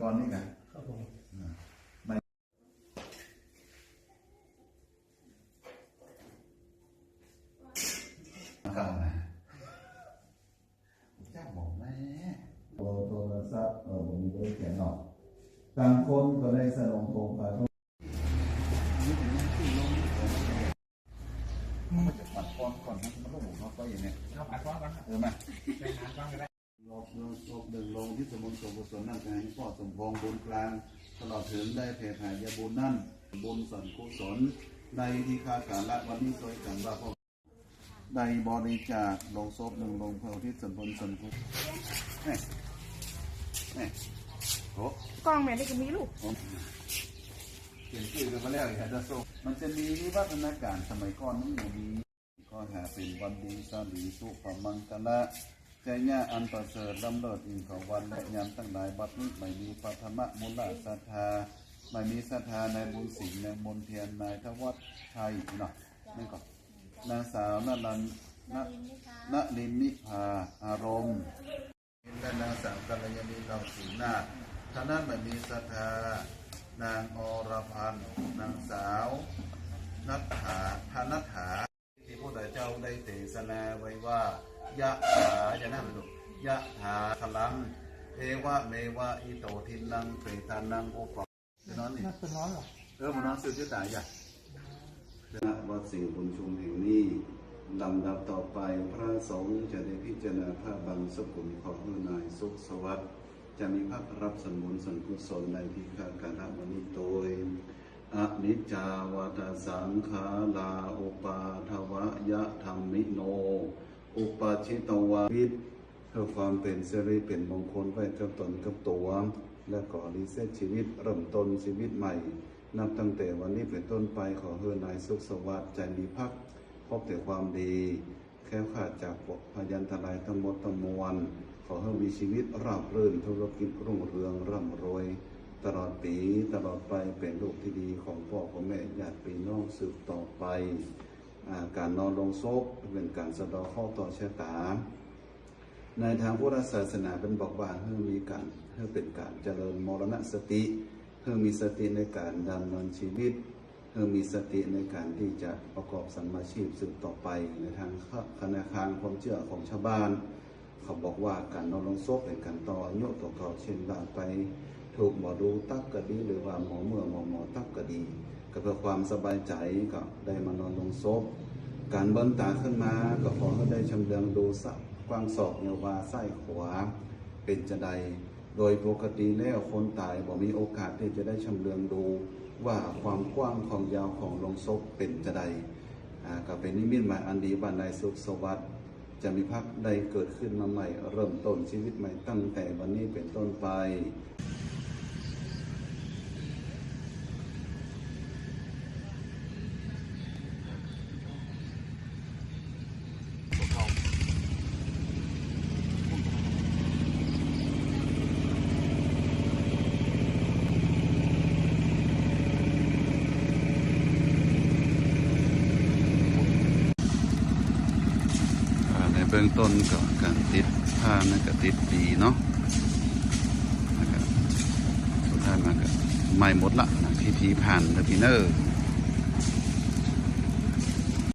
ก้อนนี่กันครับผมเข้ามาเจ้าบอกแม่โทรโทรศัพท์เออผมมีไว้เขียนหรอกต่างคนก็ได้สนองโครงการมันจะปัดก้อนก่อนนะมันต้องหมุนเข้าไปอย่างเนี้ยครับอัดฟ้องกันครับเออมา ไปงานฟ้องกันได้รอบเรื่องศพหนึ่งลงที่สมุนสมบุญสนนั่นให้พ่อสมพงษ์บุญกลาง ตลอดถึงได้แผ่แผ่ยาบุญนั่น บุญสันกุศลในที่คาการละวันนี้สวยกันว่าพ่อได้บริจาคลงศพหนึ่งลงเพื่อที่สมบุญสันกุศลแม่แม่โอ้กล้องแม่ได้ก็มีลูกผมเขียนชื่อกันมาแล้วอย่าจะส่งมันจะมีวิวัฒนาการสมัยก่อนมันอยู่มีก็หาเป็นวันดีสาลีสุปมังกละ ใจญ่าอันประเสริฐลำเลิศอิงของวันและยามตั้งหลายบัดนี้ไม่มีปัทมะมุลาศรัทธาไม่มีศรัทธาในบุญศิลป์ในมนเทียนนายทวัฒชัยเนาะนั่นก่อนนางสาวนันันนณลินนิพาอารมณ์นและนางสาวกัลยาณีเราสีนาท่านั้นไม่มีศรัทธานางอรพันธ์นางสาวนัทธาธนัทธาที่พระพุทธเจ้าได้เทศนาไว้ว่ายะ ยะถาพลังเอวะเมวะอิโตทินังเปตานังโอปะจะนอนนี่น่าเป็นร้อนเหรอเออมันนอนสื่อจะตายอย่าณวัดสิงห์บุญชุมแห่งนี้ลำดับต่อไปพระสงฆ์จะได้พิจารณาพระบังสกุลของพระนายสุขสวัสดิ์จะมีพระรับสมุนสันกุศลในพิฆาการวันนี้โดยอนิจจาวัฏสังขาลาอุปาทวะยะธรรมิโน อุปาชิตวาวิท เพื่อความเป็นสิริเป็นมงคลไว้กับตนกับตัว และก่อรีเซ็ตชีวิตเริ่มต้นชีวิตใหม่ นับตั้งแต่วันนี้เป็นต้นไปขอเฮือนายสุขสวัสดิ์ใจมีพัก พบแต่ความดี แค่ขาดจากพยันทลายทั้งหมดทั้งมวลขอให้มีชีวิตราบรื่นธุรกิจรุ่งเรืองร่ำรวย ตลอดปีตลอดไปเป็นลูกที่ดีของพ่อของแม่ญาติพี่น้องสืบต่อไปอาการนอนลงศพเป็นการสะเดอข้อต่อชะตา ในทางพุทธศาสนาเป็นบอกว่าเพื่อมีการเพื่อเป็นการเจริญมรณสติเพื่อมีสติในการดำเนินชีวิตเพื่อมีสติในการที่จะประกอบสัมมาชีพสืบต่อไปในทางคณะคารความเชื่อของชาวบ้าน เขาบอกว่าการนอนลงศพเป็นการต่ออายุต่อเขาเช่นว่าไป ถูกหมอดูตักก็ดีหรือว่าหมอเมื่อหมอหมอตักก็ดี ก็เพื่อความสบายใจก็ได้มานอนลงศพการเบิ้ลตาขึ้นมาก็ขอให้ได้ชำเลืองดูสัก วางศอกเนวาไส้ขวา เป็นจะใด โดยปกติแล้วคนตายบ่มีโอกาสที่จะได้ชำเลืองดู ว่าความกว้างความยาวของลงศพเป็นจะใดก็เป็นนิมิตหมายอันดีบันในสุขสวัสดิ์จะมีพักใดเกิดขึ้นมาใหม่ เริ่มต้นชีวิตใหม่ตั้งแต่วันนี้เป็นต้นไป เบื้องต้นก็การติดผ้านั่นก็ติดดีเนาะนะครับสุดท้ายมันก็ไม่หมดละนะพิธีผ่านแล้วพี่เนอร์